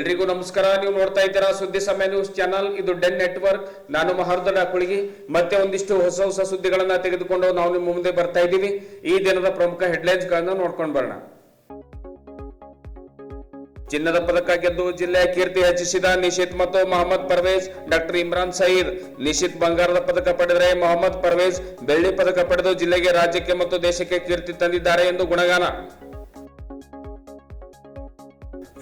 ಎಲ್ರಿಗೂ ನಮಸ್ಕಾರ. ನೀವು ನೋಡ್ತಾ ಇದ್ದೀರಾ ಸುದ್ದಿ ಸಮಯ ನ್ಯೂಸ್ ಚಾನಲ್. ಇದು ಡೆನ್ ನೆಟ್ವರ್ಕ್. ನಾನು ಮಹರ್ದಡ ಕುಳಿಗಿ. ಮತ್ತೆ ಒಂದಿಷ್ಟು ಹೊಸ ಹೊಸ ಸುದ್ದಿಗಳನ್ನ ತೆಗೆದುಕೊಂಡು ನಾವು ನಿಮ್ಮ ಮುಂದೆ ಬರ್ತಾ ಇದ್ದೀವಿ. ಈ ದಿನದ ಪ್ರಮುಖ ಹೆಡ್ಲೈನ್ಸ್ ಗಳನ್ನ ನೋಡ್ಕೊಂಡು ಬರೋಣ. ಚಿನ್ನದ ಪದಕ ಗೆದ್ದು ಜಿಲ್ಲೆಯ ಕೀರ್ತಿ ಹೆಚ್ಚಿಸಿದ ನಿಶಿತ್ ಮತ್ತು ಮೊಹಮ್ಮದ್ ಪರ್ವೇಜ್ ಡಾಕ್ಟರ್ ಇಮ್ರಾನ್ ಸಯೀದ್ ನಿಶಿತ್ ಬಂಗಾರದ ಪದಕ ಪಡೆದರೆ ಮೊಹಮ್ಮದ್ ಪರ್ವೇಜ್ ಬೆಳ್ಳಿ ಪದಕ ಪಡೆದು ಜಿಲ್ಲೆಗೆ ರಾಜ್ಯಕ್ಕೆ ಮತ್ತು ದೇಶಕ್ಕೆ ಕೀರ್ತಿ ತಂದಿದ್ದಾರೆ ಎಂದು ಗುಣಗಾನ.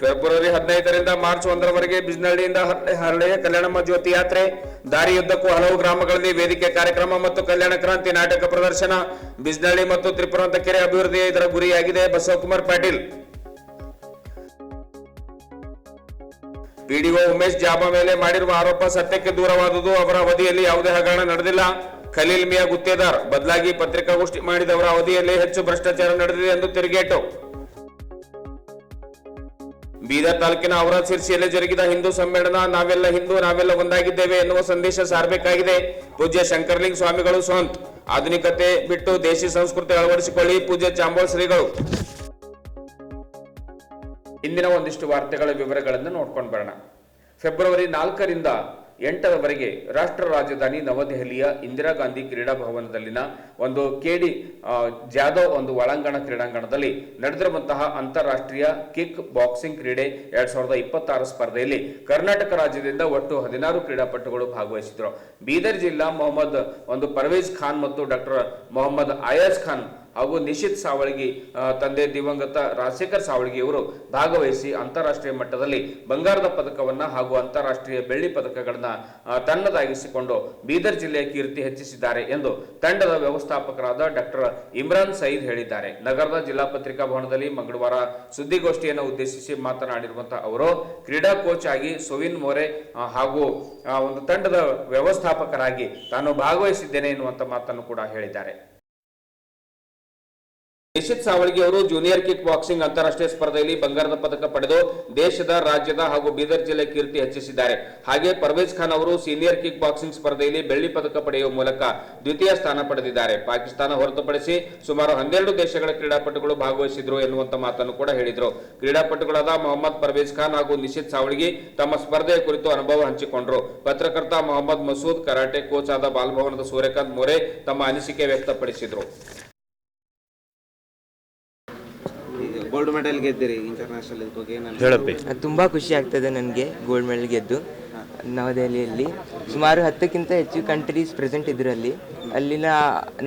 ಫೆಬ್ರವರಿ ಹದಿನೈದರಿಂದ ಮಾರ್ಚ್ ಒಂದರವರೆಗೆ ಬಿಜ್ನಳ್ಳಿಯಿಂದ ಹರಳೆ- ಹರಳೆಯ ಕಲ್ಯಾಣಮ್ಮ ಜ್ಯೋತಿ ಯಾತ್ರೆ, ದಾರಿಯುದ್ದಕ್ಕೂ ಹಲವು ಗ್ರಾಮಗಳಲ್ಲಿ ವೇದಿಕೆ ಕಾರ್ಯಕ್ರಮ ಮತ್ತು ಕಲ್ಯಾಣ ಕ್ರಾಂತಿ ನಾಟಕ ಪ್ರದರ್ಶನ, ಬಿಜ್ನಳ್ಳಿ ಮತ್ತು ತ್ರಿಪುರಂತ ಕೆರೆ ಅಭಿವೃದ್ಧಿ ಇದರ ಗುರಿಯಾಗಿದೆ ಬಸವಕುಮಾರ್ ಪಾಟೀಲ್. ಪಿಡಿಒ ಉಮೇಶ್ ಜಾಬಾ ಮೇಲೆ ಮಾಡಿರುವ ಆರೋಪ ಸತ್ಯಕ್ಕೆ ದೂರವಾದುದು, ಅವರ ಅವಧಿಯಲ್ಲಿ ಯಾವುದೇ ಹಗರಣ ನಡೆದಿಲ್ಲ. ಖಲೀಲ್ ಮಿಯಾ ಗುತ್ತೇದಾರ್, ಬದಲಾಗಿ ಪತ್ರಿಕಾಗೋಷ್ಠಿ ಮಾಡಿದವರ ಅವಧಿಯಲ್ಲಿ ಹೆಚ್ಚು ಭ್ರಷ್ಟಾಚಾರ ನಡೆದಿದೆ ಎಂದು ತಿರುಗೇಟು. ಬೀದರ್ ತಾಲೂಕಿನ ಅವರ ಶಿರ್ಸಿಯಲ್ಲಿ ಜರುಗಿದ ಹಿಂದೂ ಸಮ್ಮೇಳನ, ನಾವೆಲ್ಲ ಹಿಂದೂ, ನಾವೆಲ್ಲ ಒಂದಾಗಿದ್ದೇವೆ ಎನ್ನುವ ಸಂದೇಶ ಸಾರಬೇಕಾಗಿದೆ. ಪೂಜ್ಯ ಶಂಕರಲಿಂಗ ಸ್ವಾಮಿಗಳು ಸ್ವಂತ. ಆಧುನಿಕತೆ ಬಿಟ್ಟು ದೇಶಿ ಸಂಸ್ಕೃತಿ ಅಳವಡಿಸಿಕೊಳ್ಳಿ ಪೂಜ್ಯ ಚಾಂಬೋಳ್ ಶ್ರೀಗಳು. ಇಂದಿನ ಒಂದಿಷ್ಟು ವಾರ್ತೆಗಳ ವಿವರಗಳನ್ನು ನೋಡ್ಕೊಂಡು ಬರೋಣ. ಫೆಬ್ರವರಿ ನಾಲ್ಕರಿಂದ ಎಂಟರವರೆಗೆ ರಾಷ್ಟ್ರ ರಾಜಧಾನಿ ನವದೆಹಲಿಯ ಇಂದಿರಾ ಗಾಂಧಿ ಕ್ರೀಡಾ ಭವನದಲ್ಲಿನ ಒಂದು ಕೆಡಿ ಜಾಧವ್ ಒಂದು ಒಳಾಂಗಣ ಕ್ರೀಡಾಂಗಣದಲ್ಲಿ ನಡೆದಿರುವಂತಹ ಅಂತಾರಾಷ್ಟ್ರೀಯ ಕಿಕ್ ಬಾಕ್ಸಿಂಗ್ ಕ್ರೀಡೆ ಎರಡ್ ಸಾವಿರದ ಇಪ್ಪತ್ತಾರು ಸ್ಪರ್ಧೆಯಲ್ಲಿ ಕರ್ನಾಟಕ ರಾಜ್ಯದಿಂದ ಒಟ್ಟು ಹದಿನಾರು ಕ್ರೀಡಾಪಟುಗಳು ಭಾಗವಹಿಸಿದ್ರು ಬೀದರ್ ಜಿಲ್ಲಾ ಮೊಹಮ್ಮದ್ ಒಂದು ಪರ್ವೇಜ್ ಖಾನ್ ಮತ್ತು ಡಾಕ್ಟರ್ ಮೊಹಮ್ಮದ್ ಅಯಾಜ್ ಖಾನ್ ಹಾಗೂ ನಿಶಿತ್ ಸಾವಳಗಿ ತಂದೆ ದಿವಂಗತ ರಾಜಶೇಖರ್ ಸಾವಳಗಿ ಅವರು ಭಾಗವಹಿಸಿ ಅಂತಾರಾಷ್ಟ್ರೀಯ ಮಟ್ಟದಲ್ಲಿ ಬಂಗಾರದ ಪದಕವನ್ನ ಹಾಗೂ ಅಂತಾರಾಷ್ಟ್ರೀಯ ಬೆಳ್ಳಿ ಪದಕಗಳನ್ನು ತನ್ನದಾಗಿಸಿಕೊಂಡು ಬೀದರ್ ಜಿಲ್ಲೆಯ ಕೀರ್ತಿ ಹೆಚ್ಚಿಸಿದ್ದಾರೆ ಎಂದು ತಂಡದ ವ್ಯವಸ್ಥಾಪಕರಾದ ಡಾಕ್ಟರ್ ಇಮ್ರಾನ್ ಸಯೀದ್ ಹೇಳಿದ್ದಾರೆ. ನಗರದ ಜಿಲ್ಲಾ ಪತ್ರಿಕಾ ಭವನದಲ್ಲಿ ಮಂಗಳವಾರ ಸುದ್ದಿಗೋಷ್ಠಿಯನ್ನು ಉದ್ದೇಶಿಸಿ ಮಾತನಾಡಿರುವಂತಹ ಅವರು, ಕ್ರೀಡಾ ಕೋಚ್ ಆಗಿ ಸುವಿನ್ ಮೋರೆ ಹಾಗೂ ಒಂದು ತಂಡದ ವ್ಯವಸ್ಥಾಪಕರಾಗಿ ತಾನು ಭಾಗವಹಿಸಿದ್ದೇನೆ ಎನ್ನುವಂತ ಮಾತನ್ನು ಕೂಡ ಹೇಳಿದ್ದಾರೆ. ನಿಶಿತ್ ಸಾವಳಿಗೆ ಅವರು ಜೂನಿಯರ್ ಕಿಕ್ ಬಾಕ್ಸಿಂಗ್ ಅಂತಾರಾಷ್ಟ್ರೀಯ ಸ್ಪರ್ಧೆಯಲ್ಲಿ ಬಂಗಾರದ ಪದಕ ಪಡೆದು ದೇಶದ, ರಾಜ್ಯದ ಹಾಗೂ ಬೀದರ್ ಜಿಲ್ಲೆ ಕೀರ್ತಿ ಹೆಚ್ಚಿಸಿದ್ದಾರೆ. ಹಾಗೆ ಪರ್ವೇಜ್ ಖಾನ್ ಅವರು ಸೀನಿಯರ್ ಕಿಕ್ ಬಾಕ್ಸಿಂಗ್ ಸ್ಪರ್ಧೆಯಲ್ಲಿ ಬೆಳ್ಳಿ ಪದಕ ಪಡೆಯುವ ಮೂಲಕ ದ್ವಿತೀಯ ಸ್ಥಾನ ಪಡೆದಿದ್ದಾರೆ. ಪಾಕಿಸ್ತಾನ ಹೊರತುಪಡಿಸಿ ಸುಮಾರು ಹನ್ನೆರಡು ದೇಶಗಳ ಕ್ರೀಡಾಪಟುಗಳು ಭಾಗವಹಿಸಿದ್ರು ಎನ್ನುವಂತ ಮಾತನ್ನು ಕೂಡ ಹೇಳಿದರು. ಕ್ರೀಡಾಪಟುಗಳಾದ ಮೊಹಮ್ಮದ್ ಪರ್ವೇಜ್ ಖಾನ್ ಹಾಗೂ ನಿಶಿತ್ ಸಾವಳಗಿ ತಮ್ಮ ಸ್ಪರ್ಧೆಯ ಕುರಿತು ಅನುಭವ ಹಂಚಿಕೊಂಡರು. ಪತ್ರಕರ್ತ ಮೊಹಮ್ಮದ್ ಮಸೂದ್, ಕರಾಟೆ ಕೋಚ್ ಆದ ಬಾಲಭವನದ ಸೂರ್ಯಕಾಂತ್ ಮೋರೆ ತಮ್ಮ ಅನಿಸಿಕೆ ವ್ಯಕ್ತಪಡಿಸಿದ್ರು. ಗೋಲ್ಡ್ ಮೆಡಲ್ ಗೆದ್ದಿರಿ ಇಂಟರ್ನ್ಯಾಷನಲ್ ಬಗ್ಗೆ ಏನು ಹೇಳಪ್ಪಿ. ಅದು ತುಂಬ ಖುಷಿ ಆಗ್ತದೆ ನನಗೆ ಗೋಲ್ಡ್ ಮೆಡಲ್ ಗೆದ್ದು. ನವದೆಹಲಿಯಲ್ಲಿ ಸುಮಾರು ಹತ್ತಕ್ಕಿಂತ ಹೆಚ್ಚು ಕಂಟ್ರೀಸ್ ಪ್ರೆಸೆಂಟ್ ಇದ್ರು ಅಲ್ಲಿ. ಅಲ್ಲಿನ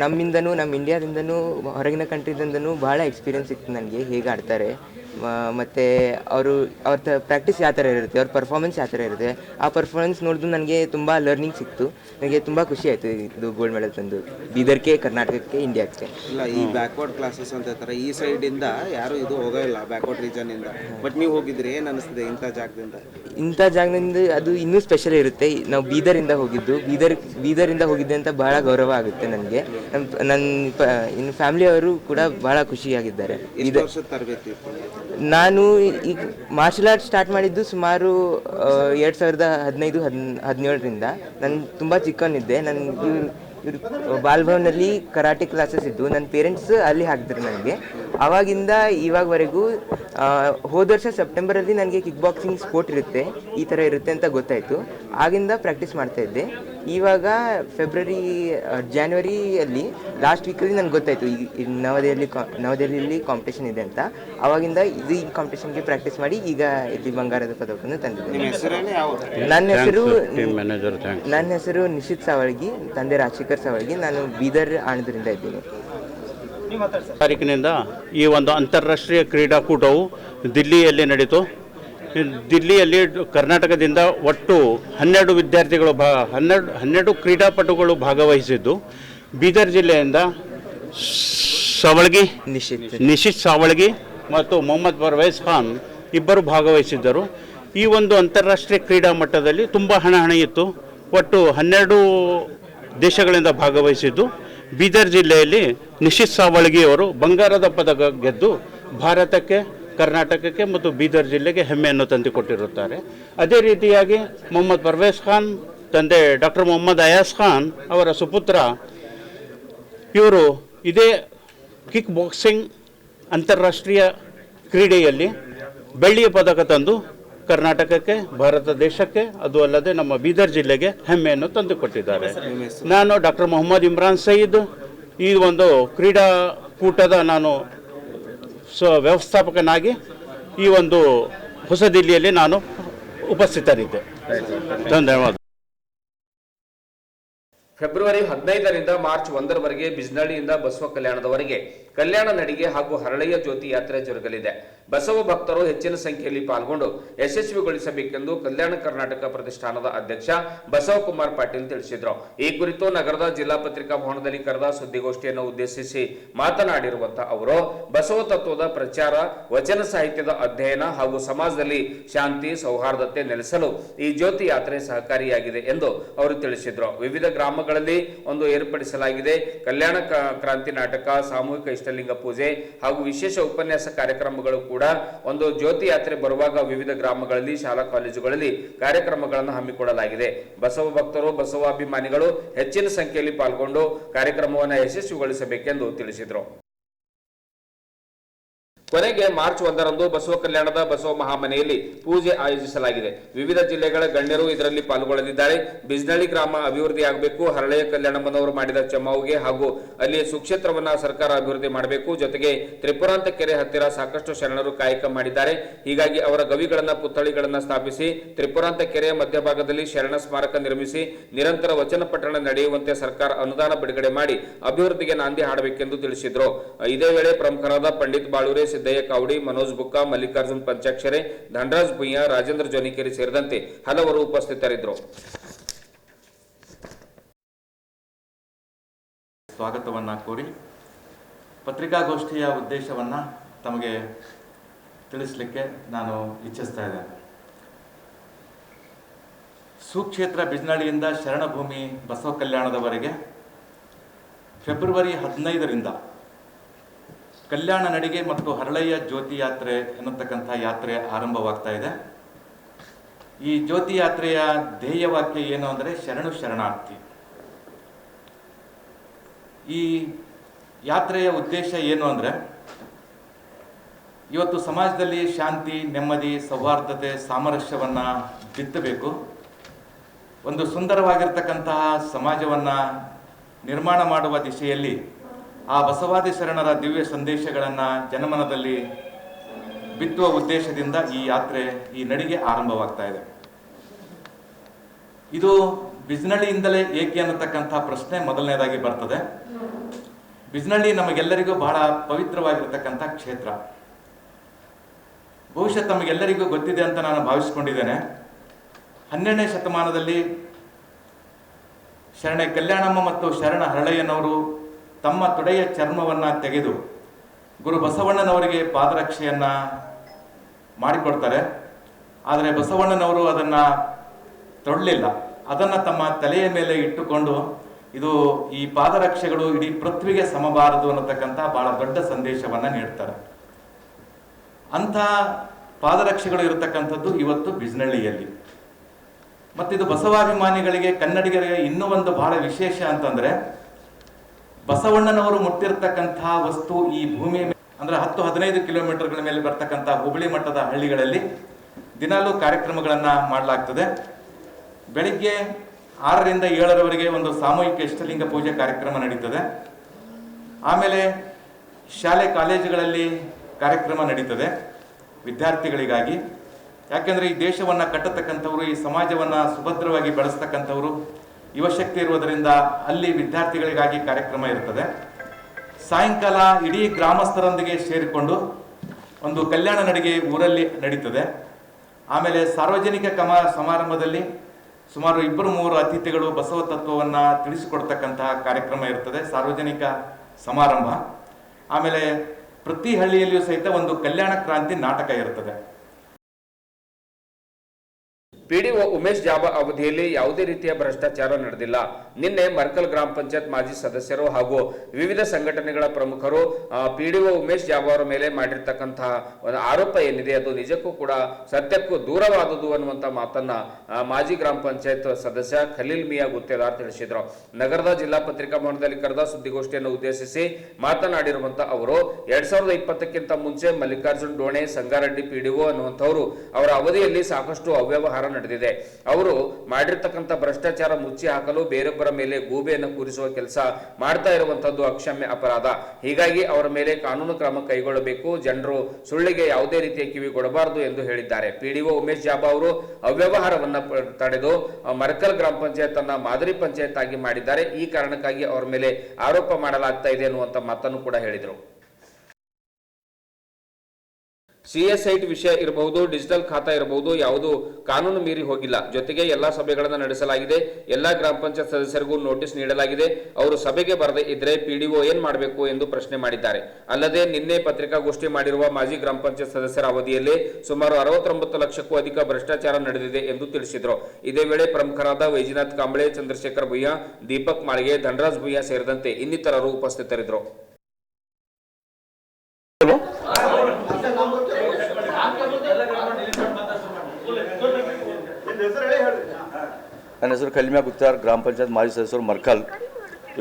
ನಮ್ಮಿಂದನೂ ನಮ್ಮ ಇಂಡಿಯಾದಿಂದನೂ ಹೊರಗಿನ ಕಂಟ್ರಿದಿಂದನೂ ಭಾಳ ಎಕ್ಸ್ಪೀರಿಯನ್ಸ್ ಇತ್ತು ನನಗೆ ಹೇಗೆ ಆಡ್ತಾರೆ. ಮತ್ತೆ ಅವರು ಅವ್ರ ಪ್ರಾಕ್ಟೀಸ್ ಯಾವ ಥರ ಇರುತ್ತೆ ಅವ್ರ ಪರ್ಫಾರ್ಮೆನ್ಸ್ ಯಾವ ಥರ ಇರುತ್ತೆ ಆ ಪರ್ಫಾರ್ಮೆನ್ಸ್ ನೋಡಿದು ನನಗೆ ತುಂಬ ಲರ್ನಿಂಗ್ ಸಿಕ್ತು. ನನಗೆ ತುಂಬ ಖುಷಿ ಆಯಿತು ಇದು ಗೋಲ್ಡ್ ಮೆಡಲ್ ತಂದು. ಬೀದರ್ಗೆ ಕರ್ನಾಟಕಕ್ಕೆ ಇಂಡಿಯಾಕ್ಕೆ ಇಲ್ಲ ಈ ಬ್ಯಾಕ್ವರ್ಡ್ ಕ್ಲಾಸಸ್ ಅಂತ ಹೇಳ್ತಾರೆ ಈ ಸೈಡಿಂದ ಯಾರು ಇದು ಹೋಗೋಲ್ಲ ಬ್ಯಾಕ್ವರ್ಡ್ ರೀಜನಿಂದ ಬಟ್ ನೀವು ಹೋಗಿದ್ರೆ ಏನು ಅನಿಸ್ತದೆ ಇಂಥ ಜಾಗದಿಂದ? ಇಂಥ ಜಾಗದಿಂದ ಅದು ಇನ್ನೂ ಸ್ಪೆಷಲ್ ಇರುತ್ತೆ. ನಾವು ಬೀದರಿಂದ ಹೋಗಿದ್ದು. ಬೀದರ್ ಬೀದರಿಂದ ಹೋಗಿದ್ದೆ ಅಂತ ಬಹಳ ಗೌರವ ಆಗುತ್ತೆ ನನಗೆ. ನಮ್ಮ ನನ್ನ ಇನ್ನು ಫ್ಯಾಮಿಲಿಯವರು ಕೂಡ ಬಹಳ ಖುಷಿಯಾಗಿದ್ದಾರೆ. ತರಬೇತಿ ನಾನು ಈಗ ಮಾರ್ಷಲ್ ಆರ್ಟ್ ಸ್ಟಾರ್ಟ್ ಮಾಡಿದ್ದು ಸುಮಾರು ಎರಡು ಸಾವಿರದ ಹದಿನೈದು, ಹದ್, ಹದಿನೇಳರಿಂದ. ನಾನು ತುಂಬ ಚಿಕ್ಕವನಿದ್ದೆ. ನನ್ನ ಇವ್ರು, ಇವರು ಬಾಲ್ಭವನಲ್ಲಿ ಕರಾಟೆ ಕ್ಲಾಸಸ್ ಇದ್ದು ನನ್ನ ಪೇರೆಂಟ್ಸ್ ಅಲ್ಲಿ ಹಾಕಿದ್ರು ನನಗೆ. ಆವಾಗಿಂದ ಇವಾಗವರೆಗೂ ಹೋದ ವರ್ಷ ಸೆಪ್ಟೆಂಬರಲ್ಲಿ ನನಗೆ ಕಿಕ್ ಬಾಕ್ಸಿಂಗ್ ಸ್ಪೋರ್ಟ್ ಇರುತ್ತೆ. ಈ ಥರ ಇರುತ್ತೆ ಅಂತ ಗೊತ್ತಾಯಿತು. ಆಗಿಂದ ಪ್ರಾಕ್ಟೀಸ್ ಮಾಡ್ತಾ ಇದ್ದೆ. ಇವಾಗ ಫೆಬ್ರವರಿ ಜಾನ್ವರಿಯಲ್ಲಿ ಲಾಸ್ಟ್ ವೀಕಲ್ಲಿ ನನಗೆ ಗೊತ್ತಾಯಿತು. ಈ ನವದೆಹಲಿ ಕಾ ನವದೆಹಲಿಯಲ್ಲಿ ಕಾಂಪಿಟೇಷನ್ ಇದೆ ಅಂತ. ಆವಾಗಿಂದ ಇದು ಈ ಕಾಂಪಿಟೇಷನ್ಗೆ ಪ್ರಾಕ್ಟೀಸ್ ಮಾಡಿ ಈಗ ಇಲ್ಲಿ ಬಂಗಾರದ ಪದಕವನ್ನು ನಿಮ್ಮ ತಂದಿದ್ದೇನೆ ನನ್ನ ಹೆಸರು ಟೀಮ್ ಮ್ಯಾನೇಜರ್ ಥ್ಯಾಂಕ್ಸ್ ನನ್ನ ಹೆಸರು ನಿಶಿತ್ ಸಾವಳ್ಗಿ ತಂದೆ ರಾಜಶೇಖರ್ ಸಾವಳ್ಗಿ. ನಾನು ಬೀದರ್ ಆಣದ್ರಿಂದ ಇದ್ದೀನಿ. ತಾರೀಕಿನಿಂದ ಈ ಒಂದು ಅಂತಾರಾಷ್ಟ್ರೀಯ ಕ್ರೀಡಾಕೂಟವು ದಿಲ್ಲಿಯಲ್ಲಿ ನಡೀತು. ದಿಲ್ಲಿಯಲ್ಲಿ ಕರ್ನಾಟಕದಿಂದ ಒಟ್ಟು ಹನ್ನೆರಡು ವಿದ್ಯಾರ್ಥಿಗಳು ಭಾ ಹನ್ನೆರಡು ಹನ್ನೆರಡು ಕ್ರೀಡಾಪಟುಗಳು ಭಾಗವಹಿಸಿದ್ದು. ಬೀದರ್ ಜಿಲ್ಲೆಯಿಂದ ಸವಳಗಿ ನಿಶಿತ್. ನಿಶಿತ್ ಸಾವಳಗಿ ಮತ್ತು ಮೊಹಮ್ಮದ್ ಪರ್ವೇಜ್ ಖಾನ್ ಇಬ್ಬರು ಭಾಗವಹಿಸಿದ್ದರು. ಈ ಒಂದು ಅಂತಾರಾಷ್ಟ್ರೀಯ ಕ್ರೀಡಾ ಮಟ್ಟದಲ್ಲಿ ತುಂಬ ಹಣ ಇತ್ತು ಒಟ್ಟು ಹನ್ನೆರಡು ದೇಶಗಳಿಂದ ಭಾಗವಹಿಸಿದ್ದು. ಬೀದರ್ ಜಿಲ್ಲೆಯಲ್ಲಿ ನಿಶಿತ್ ಸಾವಳಗಿಯವರು ಬಂಗಾರದ ಪದಕ ಗೆದ್ದು ಭಾರತಕ್ಕೆ ಕರ್ನಾಟಕಕ್ಕೆ ಮತ್ತು ಬೀದರ್ ಜಿಲ್ಲೆಗೆ ಹೆಮ್ಮೆಯನ್ನು ತಂದುಕೊಟ್ಟಿರುತ್ತಾರೆ. ಅದೇ ರೀತಿಯಾಗಿ ಮೊಹಮ್ಮದ್ ಪರ್ವೇಜ್ ಖಾನ್, ತಂದೆ ಡಾಕ್ಟರ್ ಮೊಹಮ್ಮದ್ ಅಯಾಸ್ ಖಾನ್ ಅವರ ಸುಪುತ್ರ, ಇವರು ಇದೇ ಕಿಕ್ ಬಾಕ್ಸಿಂಗ್ ಅಂತಾರಾಷ್ಟ್ರೀಯ ಕ್ರೀಡೆಯಲ್ಲಿ ಬೆಳ್ಳಿಯ ಪದಕ ತಂದು ಕರ್ನಾಟಕಕ್ಕೆ, ಭಾರತ ದೇಶಕ್ಕೆ, ಅದು ಅಲ್ಲದೆ ನಮ್ಮ ಬೀದರ್ ಜಿಲ್ಲೆಗೆ ಹೆಮ್ಮೆಯನ್ನು ತಂದುಕೊಟ್ಟಿದ್ದಾರೆ. ನಾನು ಡಾಕ್ಟರ್ ಮೊಹಮ್ಮದ್ ಇಮ್ರಾನ್ ಸಯೀದ್. ಈ ಒಂದು ಕ್ರೀಡಾಕೂಟದ ನಾನು ಸ, ವ್ಯವಸ್ಥಾಪಕನಾಗಿ ಈ ಒಂದು ಹೊಸ ದಿಲ್ಲಿಯಲ್ಲಿ ನಾನು ಉಪಸ್ಥಿತರಿದ್ದೆ. ಧನ್ಯವಾದ. ಫೆಬ್ರವರಿ ಹದಿನೈದರಿಂದ ಮಾರ್ಚ್ ಒಂದರವರೆಗೆ ಬಿಜ್ನಳ್ಳಿಯಿಂದ ಬಸವ ಕಲ್ಯಾಣದವರೆಗೆ ಕಲ್ಯಾಣ ನಡಿಗೆ ಹಾಗೂ ಹರಳೆಯ ಜ್ಯೋತಿ ಯಾತ್ರೆ ಜರುಗಲಿದೆ. ಬಸವ ಭಕ್ತರು ಹೆಚ್ಚಿನ ಸಂಖ್ಯೆಯಲ್ಲಿ ಪಾಲ್ಗೊಂಡು ಯಶಸ್ವಿಗೊಳಿಸಬೇಕೆಂದು ಕಲ್ಯಾಣ ಕರ್ನಾಟಕ ಪ್ರತಿಷ್ಠಾನದ ಅಧ್ಯಕ್ಷ ಬಸವಕುಮಾರ್ ಪಾಟೀಲ್ ತಿಳಿಸಿದರು. ಈ ಕುರಿತು ನಗರದ ಜಿಲ್ಲಾ ಪತ್ರಿಕಾ ಭವನದಲ್ಲಿ ಕರೆದ ಸುದ್ದಿಗೋಷ್ಠಿಯನ್ನು ಉದ್ದೇಶಿಸಿ ಮಾತನಾಡಿರುವಂತಹ ಅವರು, ಬಸವ ತತ್ವದ ಪ್ರಚಾರ, ವಚನ ಸಾಹಿತ್ಯದ ಅಧ್ಯಯನ ಹಾಗೂ ಸಮಾಜದಲ್ಲಿ ಶಾಂತಿ, ಸೌಹಾರ್ದತೆ ನೆಲೆಸಲು ಈ ಜ್ಯೋತಿ ಯಾತ್ರೆ ಸಹಕಾರಿಯಾಗಿದೆ ಎಂದು ಅವರು ತಿಳಿಸಿದರು. ವಿವಿಧ ಗ್ರಾಮಗಳಲ್ಲಿ ಒಂದು ಏರ್ಪಡಿಸಲಾಗಿದೆ. ಕಲ್ಯಾಣ ಕ್ರಾಂತಿ ನಾಟಕ, ಸಾಮೂಹಿಕ ಇಷ್ಟಲಿಂಗ ಪೂಜೆ ಹಾಗೂ ವಿಶೇಷ ಉಪನ್ಯಾಸ ಕಾರ್ಯಕ್ರಮಗಳು ಕೂಡ ಒಂದು ಜ್ಯೋತಿ ಯಾತ್ರೆ ಬರುವಾಗ ವಿವಿಧ ಗ್ರಾಮಗಳಲ್ಲಿ, ಶಾಲಾ ಕಾಲೇಜುಗಳಲ್ಲಿ ಕಾರ್ಯಕ್ರಮಗಳನ್ನು ಹಮ್ಮಿಕೊಳ್ಳಲಾಗಿದೆ. ಬಸವ ಭಕ್ತರು, ಬಸವ ಅಭಿಮಾನಿಗಳು ಹೆಚ್ಚಿನ ಸಂಖ್ಯೆಯಲ್ಲಿ ಪಾಲ್ಗೊಂಡು ಕಾರ್ಯಕ್ರಮವನ್ನು ಯಶಸ್ವಿಗೊಳಿಸಬೇಕೆಂದು ತಿಳಿಸಿದರು. ಕೊನೆಗೆ ಮಾರ್ಚ್ ಒಂದರಂದು ಬಸವ ಕಲ್ಯಾಣದ ಬಸವ ಮಹಾಮನೆಯಲ್ಲಿ ಪೂಜೆ ಆಯೋಜಿಸಲಾಗಿದೆ. ವಿವಿಧ ಜಿಲ್ಲೆಗಳ ಗಣ್ಯರು ಇದರಲ್ಲಿ ಪಾಲ್ಗೊಳ್ಳಲಿದ್ದಾರೆ. ಬಿಜ್ನಳ್ಳಿ ಗ್ರಾಮ ಅಭಿವೃದ್ಧಿಯಾಗಬೇಕು ಹರಳೆಯ ಕಲ್ಯಾಣಮ್ಮನವರು ಮಾಡಿದ ಚಮ್ಮಾವುಗೆ ಹಾಗೂ ಅಲ್ಲಿ ಸುಕ್ಷೇತ್ರವನ್ನ ಸರ್ಕಾರ ಅಭಿವೃದ್ಧಿ ಮಾಡಬೇಕು. ಜೊತೆಗೆ ತ್ರಿಪುರಾಂತ ಕೆರೆ ಹತ್ತಿರ ಸಾಕಷ್ಟು ಶರಣರು ಕಾಯಕ ಮಾಡಿದ್ದಾರೆ. ಹೀಗಾಗಿ ಅವರ ಗವಿಗಳನ್ನ, ಪುತ್ಥಳಿಗಳನ್ನ ಸ್ಥಾಪಿಸಿ ತ್ರಿಪುರಾಂತ ಕೆರೆಯ ಮಧ್ಯಭಾಗದಲ್ಲಿ ಶರಣ ಸ್ಮಾರಕ ನಿರ್ಮಿಸಿ, ನಿರಂತರ ವಚನ ಪಠಣ ನಡೆಯುವಂತೆ ಸರ್ಕಾರ ಅನುದಾನ ಬಿಡುಗಡೆ ಮಾಡಿ ಅಭಿವೃದ್ಧಿಗೆ ನಾಂದಿ ಹಾಡಬೇಕೆಂದು ತಿಳಿಸಿದ್ರು. ಇದೇ ವೇಳೆ ಪ್ರಮುಖರಾದ ಪಂಡಿತ್ ಬಾಳೂರೆ ಸಿದ್ದಯ್ಯ ಕಾವಡಿ, ಮನೋಜ್ ಬುಕ್ಕ, ಮಲ್ಲಿಕಾರ್ಜುನ್ ಪಂಚಾಕ್ಷರೆ, ಧನರಾಜ್ ಭುಯ್ಯ, ರಾಜೇಂದ್ರ ಜೋನಿಕೇರಿ ಸೇರಿದಂತೆ ಹಲವರು ಉಪಸ್ಥಿತರಿದ್ದರು. ಸ್ವಾಗತವನ್ನು ಕೋರಿ ಪತ್ರಿಕಾಗೋಷ್ಠಿಯ ಉದ್ದೇಶವನ್ನು ತಮಗೆ ತಿಳಿಸಲಿಕ್ಕೆ ನಾನು ಇಚ್ಛಿಸ್ತಾ ಇದ್ದೇನೆ. ಸುಕ್ಷೇತ್ರ ಬಿಜ್ನಳ್ಳಿಯಿಂದ ಶರಣಭೂಮಿ ಬಸವ ಕಲ್ಯಾಣದವರೆಗೆ ಫೆಬ್ರವರಿ ಹದಿನೈದರಿಂದ ಕಲ್ಯಾಣ ನಡಿಗೆ ಮತ್ತು ಹರಳಯ್ಯ ಜ್ಯೋತಿ ಯಾತ್ರೆ ಎನ್ನುತಕ್ಕಂಥ ಯಾತ್ರೆ ಆರಂಭವಾಗ್ತಾ ಇದೆ. ಈ ಜ್ಯೋತಿ ಯಾತ್ರೆಯ ಧ್ಯೇಯವಾಕ್ಯ ಏನು ಅಂದರೆ ಶರಣು ಶರಣಾರ್ಥಿ. ಈ ಯಾತ್ರೆಯ ಉದ್ದೇಶ ಏನು ಅಂದರೆ ಇವತ್ತು ಸಮಾಜದಲ್ಲಿ ಶಾಂತಿ, ನೆಮ್ಮದಿ, ಸೌಹಾರ್ದತೆ, ಸಾಮರಸ್ಯವನ್ನು ಬಿತ್ತಬೇಕು. ಒಂದು ಸುಂದರವಾಗಿರ್ತಕ್ಕಂತಹ ಸಮಾಜವನ್ನು ನಿರ್ಮಾಣ ಮಾಡುವ ದಿಶೆಯಲ್ಲಿ ಆ ಬಸವಾದಿ ಶರಣರ ದಿವ್ಯ ಸಂದೇಶಗಳನ್ನು ಜನಮನದಲ್ಲಿ ಬಿತ್ತುವ ಉದ್ದೇಶದಿಂದ ಈ ಯಾತ್ರೆ ಈ ನಡಿಗೆ ಆರಂಭವಾಗ್ತಾ ಇದೆ. ಇದು ಬಿಜ್ನಳ್ಳಿಯಿಂದಲೇ ಏಕೆ ಅನ್ನತಕ್ಕಂಥ ಪ್ರಶ್ನೆ ಮೊದಲನೇದಾಗಿ ಬರ್ತದೆ. ಬಿಜ್ನಳ್ಳಿ ನಮಗೆಲ್ಲರಿಗೂ ಬಹಳ ಪವಿತ್ರವಾಗಿರ್ತಕ್ಕಂಥ ಕ್ಷೇತ್ರ. ಬಹುಶಃ ತಮಗೆಲ್ಲರಿಗೂ ಗೊತ್ತಿದೆ ಅಂತ ನಾನು ಭಾವಿಸ್ಕೊಂಡಿದ್ದೇನೆ. ಹನ್ನೆರಡನೇ ಶತಮಾನದಲ್ಲಿ ಶರಣ ಕಲ್ಯಾಣಮ್ಮ ಮತ್ತು ಶರಣ ಹರಳಯ್ಯನವರು ತಮ್ಮ ತೊಡೆಯ ಚರ್ಮವನ್ನು ತೆಗೆದು ಗುರು ಬಸವಣ್ಣನವರಿಗೆ ಪಾದರಕ್ಷೆಯನ್ನು ಮಾಡಿಕೊಡ್ತಾರೆ. ಆದರೆ ಬಸವಣ್ಣನವರು ಅದನ್ನು ತೊಡಲಿಲ್ಲ ಅದನ್ನು ತಮ್ಮ ತಲೆಯ ಮೇಲೆ ಇಟ್ಟುಕೊಂಡು ಇದು ಈ ಪಾದರಕ್ಷೆಗಳು ಇಡೀ ಪೃಥ್ವಿಗೆ ಸಮಬಾರದು ಅನ್ನತಕ್ಕಂಥ ಬಹಳ ದೊಡ್ಡ ಸಂದೇಶವನ್ನು ನೀಡ್ತಾರೆ. ಅಂಥ ಪಾದರಕ್ಷೆಗಳು ಇರತಕ್ಕಂಥದ್ದು ಇವತ್ತು ಬಿಜ್ನಳ್ಳಿಯಲ್ಲಿ. ಮತ್ತಿದು ಬಸವಾಭಿಮಾನಿಗಳಿಗೆ ಕನ್ನಡಿಗರಿಗೆ ಇನ್ನೂ ಒಂದು ಬಹಳ ವಿಶೇಷ ಅಂತಂದ್ರೆ ಬಸವಣ್ಣನವರು ಮುಟ್ಟಿರ್ತಕ್ಕಂತಹ ವಸ್ತು ಈ ಭೂಮಿಯ ಅಂದ್ರೆ ಹತ್ತು ಹದಿನೈದು ಕಿಲೋಮೀಟರ್ಗಳ ಮೇಲೆ ಬರ್ತಕ್ಕಂಥ ಹುಬ್ಬಳ್ಳಿ ಮಟ್ಟದ ಹಳ್ಳಿಗಳಲ್ಲಿ ದಿನಾಲೂ ಕಾರ್ಯಕ್ರಮಗಳನ್ನ ಮಾಡಲಾಗ್ತದೆ. ಬೆಳಿಗ್ಗೆ ಆರರಿಂದ ಏಳರವರೆಗೆ ಒಂದು ಸಾಮೂಹಿಕ ಇಷ್ಟಲಿಂಗ ಪೂಜೆ ಕಾರ್ಯಕ್ರಮ ನಡೀತದೆ. ಆಮೇಲೆ ಶಾಲೆ, ಕಾಲೇಜುಗಳಲ್ಲಿ ಕಾರ್ಯಕ್ರಮ ನಡೀತದೆ ವಿದ್ಯಾರ್ಥಿಗಳಿಗಾಗಿ. ಯಾಕೆಂದ್ರೆ ಈ ದೇಶವನ್ನ ಕಟ್ಟತಕ್ಕಂಥವ್ರು, ಈ ಸಮಾಜವನ್ನ ಸುಭದ್ರವಾಗಿ ಬೆಳೆಸ್ತಕ್ಕಂಥವ್ರು ಯುವಶಕ್ತಿ ಇರುವುದರಿಂದ ಅಲ್ಲಿ ವಿದ್ಯಾರ್ಥಿಗಳಿಗಾಗಿ ಕಾರ್ಯಕ್ರಮ ಇರುತ್ತದೆ. ಸಾಯಂಕಾಲ ಇಡೀ ಗ್ರಾಮಸ್ಥರೊಂದಿಗೆ ಸೇರಿಕೊಂಡು ಒಂದು ಕಲ್ಯಾಣ ನಡಿಗೆ ಊರಲ್ಲಿ ನಡೀತದೆ. ಆಮೇಲೆ ಸಾರ್ವಜನಿಕ ಕಮ, ಸಮಾರಂಭದಲ್ಲಿ ಸುಮಾರು ಇಬ್ಬರು ಮೂವರು ಅತಿಥಿಗಳು ಬಸವ ತತ್ವವನ್ನು ತಿಳಿಸಿಕೊಡ್ತಕ್ಕಂತಹ ಕಾರ್ಯಕ್ರಮ ಇರ್ತದೆ, ಸಾರ್ವಜನಿಕ ಸಮಾರಂಭ. ಆಮೇಲೆ ಪ್ರತಿ ಹಳ್ಳಿಯಲ್ಲಿಯೂ ಸಹಿತ ಒಂದು ಕಲ್ಯಾಣ ಕ್ರಾಂತಿ ನಾಟಕ ಇರ್ತದೆ. ಪಿಡಿಒ ಉಮೇಶ್ ಜಾಬಾ ಅವಧಿಯಲ್ಲಿ ಯಾವುದೇ ರೀತಿಯ ಭ್ರಷ್ಟಾಚಾರ ನಡೆದಿಲ್ಲ. ನಿನ್ನೆ ಮರ್ಕಲ್ ಗ್ರಾಮ ಪಂಚಾಯತ್ ಮಾಜಿ ಸದಸ್ಯರು ಹಾಗೂ ವಿವಿಧ ಸಂಘಟನೆಗಳ ಪ್ರಮುಖರು ಪಿಡಿಒ ಉಮೇಶ್ ಜಾಬಾ ಅವರ ಮೇಲೆ ಮಾಡಿರ್ತಕ್ಕಂತಹ ಆರೋಪ ಏನಿದೆ, ಅದು ನಿಜಕ್ಕೂ ಕೂಡ ಸತ್ಯಕ್ಕೂ ದೂರವಾದುದು ಅನ್ನುವಂತ ಮಾತನ್ನ ಮಾಜಿ ಗ್ರಾಮ ಪಂಚಾಯತ್ ಸದಸ್ಯ ಖಲೀಲ್ ಮಿಯಾ ಗುತ್ತೇದಾರ್ ತಿಳಿಸಿದ್ರು. ನಗರದ ಜಿಲ್ಲಾ ಪತ್ರಿಕಾ ಭವನದಲ್ಲಿ ಕರೆದ ಸುದ್ದಿಗೋಷ್ಠಿಯನ್ನು ಉದ್ದೇಶಿಸಿ ಮಾತನಾಡಿರುವಂತ ಅವರು, ಎರಡ್ ಸಾವಿರದ ಇಪ್ಪತ್ತಕ್ಕಿಂತ ಮುಂಚೆ ಮಲ್ಲಿಕಾರ್ಜುನ್ ಡೋಣೆ, ಸಂಗಾರೆಡ್ಡಿ ಪಿಡಿಒ ಅನ್ನುವಂಥವರು ಅವರ ಅವಧಿಯಲ್ಲಿ ಸಾಕಷ್ಟು ಅವ್ಯವಹಾರ ನಡೆದಿದೆ. ಅವರು ಮಾಡಿರ್ತಕ್ಕಂಥ ಭ್ರಷ್ಟಾಚಾರ ಮುಚ್ಚಿ ಹಾಕಲು ಬೇರೊಬ್ಬರ ಮೇಲೆ ಗೂಬೆಯನ್ನು ಕೂರಿಸುವ ಕೆಲಸ ಮಾಡ್ತಾ ಇರುವಂತದ್ದು ಅಕ್ಷಮ್ಯ ಅಪರಾಧ. ಹೀಗಾಗಿ ಅವರ ಮೇಲೆ ಕಾನೂನು ಕ್ರಮ ಕೈಗೊಳ್ಳಬೇಕು. ಜನರು ಸುಳ್ಳಿಗೆ ಯಾವುದೇ ರೀತಿಯ ಕಿವಿ ಕೊಡಬಾರದು ಎಂದು ಹೇಳಿದ್ದಾರೆ. ಪಿಡಿಒ ಉಮೇಶ್ ಜಾಬಾ ಅವರು ಅವ್ಯವಹಾರವನ್ನ ತಡೆದು ಮರಕಲ್ ಗ್ರಾಮ ಪಂಚಾಯತ್ ಅನ್ನ ಮಾದರಿ ಪಂಚಾಯತ್ ಆಗಿ ಮಾಡಿದ್ದಾರೆ. ಈ ಕಾರಣಕ್ಕಾಗಿ ಅವರ ಮೇಲೆ ಆರೋಪ ಮಾಡಲಾಗ್ತಾ ಇದೆ ಅನ್ನುವಂತ ಮಾತನ್ನು ಕೂಡ ಹೇಳಿದರು. ಸಿಎಸ್ ಐಟ್ ವಿಷಯ ಇರಬಹುದು ಡಿಜಿಟಲ್ ಖಾತಾ ಇರಬಹುದು ಯಾವುದು ಕಾನೂನು ಮೀರಿ ಹೋಗಿಲ್ಲ. ಜೊತೆಗೆ ಎಲ್ಲಾ ಸಭೆಗಳನ್ನು ನಡೆಸಲಾಗಿದೆ. ಎಲ್ಲಾ ಗ್ರಾಮ ಪಂಚಾಯತ್ ಸದಸ್ಯರಿಗೂ ನೋಟಿಸ್ ನೀಡಲಾಗಿದೆ. ಅವರು ಸಭೆಗೆ ಬರದೇ ಇದ್ರೆ ಪಿಡಿಒ ಏನ್ ಮಾಡಬೇಕು ಎಂದು ಪ್ರಶ್ನೆ ಮಾಡಿದ್ದಾರೆ. ಅಲ್ಲದೆ ನಿನ್ನೆ ಪತ್ರಿಕಾಗೋಷ್ಠಿ ಮಾಡಿರುವ ಮಾಜಿ ಗ್ರಾಮ ಪಂಚಾಯತ್ ಸದಸ್ಯರ ಅವಧಿಯಲ್ಲಿ ಸುಮಾರು ಅರವತ್ತೊಂಬತ್ತು ಲಕ್ಷಕ್ಕೂ ಅಧಿಕ ಭ್ರಷ್ಟಾಚಾರ ನಡೆದಿದೆ ಎಂದು ತಿಳಿಸಿದರು. ಇದೇ ವೇಳೆ ಪ್ರಮುಖರಾದ ವೈಜನಾಥ್ ಕಾಂಬಳೆ, ಚಂದ್ರಶೇಖರ್ ಭುಯ್ಯ, ದೀಪಕ್ ಮಾಳಿಗೆ, ಧನರಾಜ್ ಭುಯ್ಯ ಸೇರಿದಂತೆ ಇನ್ನಿತರರು ಉಪಸ್ಥಿತರಿದ್ದರು. ನನ್ನ ಹೆಸರು ಕಲಿಮೆ ಗುತ್ತಾರ್ ಗ್ರಾಮ ಪಂಚಾಯತ್ ಮಾಜಿ ಸದಸ್ಯರು ಮರ್ಕಲ್.